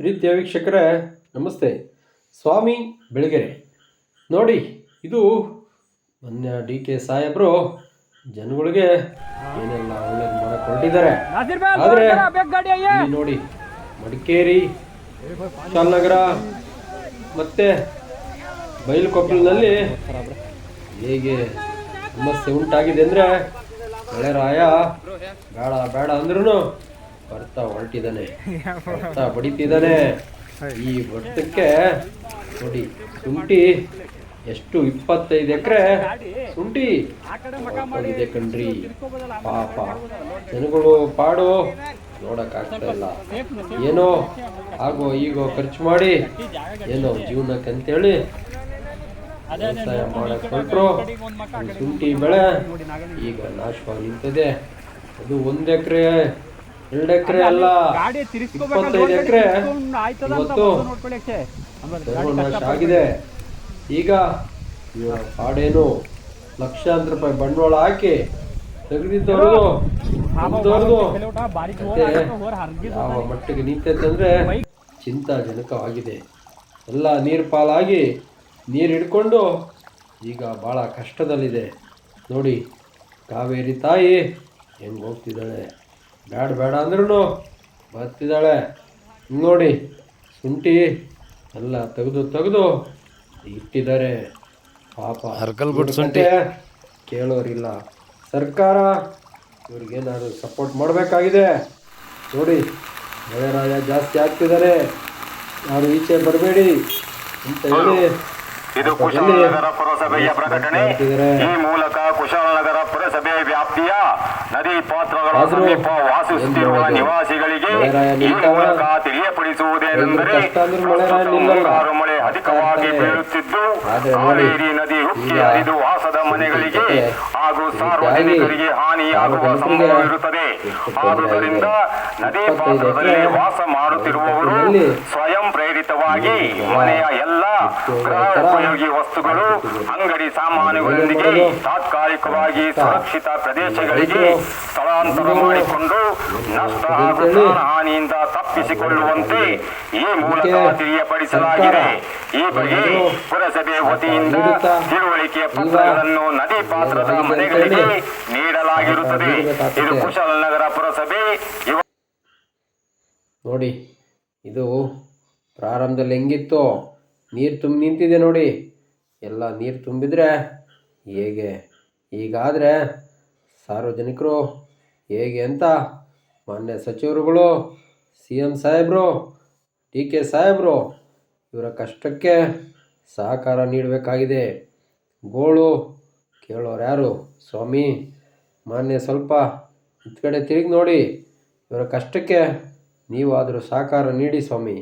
ಪ್ರೀತಿಯ ವೀಕ್ಷಕರೇ ನಮಸ್ತೆ. ಸ್ವಾಮಿ ಬೆಳಗೆರೆ. ನೋಡಿ, ಇದು ಮೊನ್ನೆ ಡಿ ಕೆ ಸಾಹೇಬರು ಜನಗಳಿಗೆ ಏನೆಲ್ಲ ಒಳ್ಳೇದು ಮಾಡಕ್ಕೆ ಹೊರಟಿದ್ದಾರೆ ಆದರೆ ನೋಡಿ, ಮಡಿಕೇರಿ, ಶಾಲನಗರ ಮತ್ತೆ ಬೈಲುಕೊಪ್ಪಲಿನಲ್ಲಿ ಹೇಗೆ ಸಮಸ್ಯೆ ಉಂಟಾಗಿದೆ ಅಂದರೆ ಮಳೆರಾಯ ಬೇಡ ಬೇಡ ಅಂದ್ರೂ ಬರ್ತಾ ಹೊರಟಿದ್ದಾನೆ. ಬರ್ತಾ ಬಡಿತಿದ್ದಾನೆ ಈ ಬಟ್ಟಕ್ಕೆ ನೋಡಿ ಶುಂಠಿ ಎಷ್ಟು ಇಪ್ಪತ್ತೈದು ಎಕರೆ. ಶುಂಠಿ. ಇದೆ ಕಣ್ರಿ. ಪಾಪ. ಜನಗಳು ಪಾಡು. ನೋಡಕ್ಕಾಗ್ತಾ ಇಲ್ಲ. ಏನೋ ಹಾಗೋ ಈಗೋ ಖರ್ಚು ಮಾಡಿ ಏನೋ ಜೀವನಕ್ಕೆ ಅಂತೇಳಿ ವ್ಯವಸಾಯ ಮಾಡಕ್ ಹೊರಟ್ರು. ಶುಂಠಿ ಬೆಳೆ ಈಗ ನಾಶವಾಗಿ ನಿಂತಿದೆ. ಅದು ಒಂದು ಎಕರೆ ಎರಡು ಎಕರೆ ಅಲ್ಲ ಇಪ್ಪತ್ತೈದು ಎಕರೆ ಇವತ್ತು ಸರ್ವನಾಶ ಆಗಿದೆ. ಈಗ ಕಾಡೇನು ಲಕ್ಷಾಂತರ ರೂಪಾಯಿ ಬಂಡವಾಳ ಹಾಕಿ ತೆಗೆದಿದ್ದವ್ರು ಯಾವ ಮಟ್ಟಿಗೆ ನಿಂತೈತಂದ್ರೆ ಚಿಂತಾಜನಕವಾಗಿದೆ. ಎಲ್ಲ ನೀರು ಪಾಲಾಗಿ ನೀರು ಹಿಡ್ಕೊಂಡು ಈಗ ಭಾಳ ಕಷ್ಟದಲ್ಲಿದೆ. ನೋಡಿ ಕಾವೇರಿ ತಾಯಿ ಹೆಂಗೆ ಹೋಗ್ತಿದ್ದಾಳೆ. ಬೇಡ ಬೇಡ ಅಂದ್ರೂ ಬರ್ತಿದ್ದಾಳೆ ಹಿಂಗ್ ನೋಡಿ ಶುಂಠಿ ಎಲ್ಲ ತೆಗೆದು ತೆಗೆದು ಇಟ್ಟಿದ್ದಾರೆ. ಪಾಪ. ಹರ್ಕಲ್ ಬಿಟ್ಟು ಶುಂಠಿ. ಕೇಳೋರಿಲ್ಲ. ಸರ್ಕಾರ ಇವ್ರಿಗೇನಾದ್ರು ಸಪೋರ್ಟ್ ಮಾಡಬೇಕಾಗಿದೆ. ನೋಡಿ ಮಳೆರಾಯ ಜಾಸ್ತಿ ಆಗ್ತಿದ್ದಾರೆ. ಯಾರು ಈಚೆ ಬರಬೇಡಿ ಅಂತ ಹೇಳಿ ಇದು ಕುಶಾಲನಗರ ಪುರಸಭೆಯ ಪ್ರಕಟಣೆ. ಈ ಮೂಲಕ ಕುಶಾಲನಗರ ನದಿ ಪಾತ್ರಗಳ ಸಮೀಪ ವಾಸಿಸುತ್ತಿರುವ ನಿವಾಸಿಗಳಿಗೆ ಈ? ಮೂಲಕ ತಿಳಿಯಪಡಿಸುವುದೇನೆಂದರೆ. ಮುಂಗಾರು ಮಳೆ ಅಧಿಕವಾಗಿ ಬೀಳುತ್ತಿದ್ದು ಕಾವೇರಿ ನದಿ ಉಕ್ಕಿ ಹರಿದು ವಾಸದ ಮನೆಗಳಿಗೆ ಹಾಗೂ ಸಾರ್ವಜನಿಕರಿಗೆ ಹಾನಿಯಾಗುವ ಸಂಭವ ಸಂಭವವಿರುತ್ತದೆ ಆದುದರಿಂದ ನದಿ ಪಾತ್ರದಲ್ಲಿ ವಾಸ ಮಾಡುತ್ತಿರುವವರು ಸ್ವಯಂ ಪ್ರೇರಿತವಾಗಿ ಮನೆಯ ಎಲ್ಲ ಉಪಯೋಗಿ ವಸ್ತುಗಳು ಅಂಗಡಿ ಸಾಮಾನುಗಳೊಂದಿಗೆ ತಾತ್ಕಾಲಿಕವಾಗಿ ಸುರಕ್ಷಿತ ಪ್ರದೇಶಗಳಿಗೆ ಸ್ಥಳಾಂತರ ಮಾಡಿಕೊಂಡು ನಷ್ಟ ಹಾಗೂ ಹಾನಿಯಿಂದ ತಪ್ಪಿಸಿಕೊಳ್ಳುವಂತೆ ಈ ಮೂಲಕ ತಿಳಿಯಪಡಿಸಲಾಗಿದೆ. ಈ ಬಗ್ಗೆ ಪುರಸಭೆ ವತಿಯಿಂದ ತಿಳುವಳಿಕೆ ಪತ್ರಗಳನ್ನು ನದಿ ಪಾತ್ರದ ಮನೆಗಳಿಗೆ ನೀಡಲಾಗಿರುತ್ತದೆ. ಇದು ಕುಶಲನಗರ ಪುರಸಭೆ. ನೋಡಿ, ಇದು ಪ್ರಾರಂಭದಲ್ಲಿ ಹೆಂಗಿತ್ತು ನೀರು ತುಂಬಿ ನಿಂತಿದೆ ನೋಡಿ. ಎಲ್ಲ ನೀರು ತುಂಬಿದರೆ ಹೇಗೆ? ಈಗಾದರೆ ಸಾರ್ವಜನಿಕರು ಹೇಗೆ ಅಂತ ಮಾನ್ಯ ಸಚಿವರುಗಳು ಸಿ ಎಂ ಸಾಹೇಬರು ಡಿ ಕೆ ಸಾಹೇಬರು ಇವರ ಕಷ್ಟಕ್ಕೆ ಸಹಕಾರ ನೀಡಬೇಕಾಗಿದೆ. ಗೋಳು ಕೇಳೋರು ಯಾರು? ಸ್ವಾಮಿ, ಮಾನ್ಯ ಸ್ವಲ್ಪ ಇತ್ ಕಡೆ ತಿರುಗಿ ನೋಡಿ. ಇವರ ಕಷ್ಟಕ್ಕೆ ನೀವಾದರೂ ಸಹಕಾರ ನೀಡಿ ಸ್ವಾಮಿ.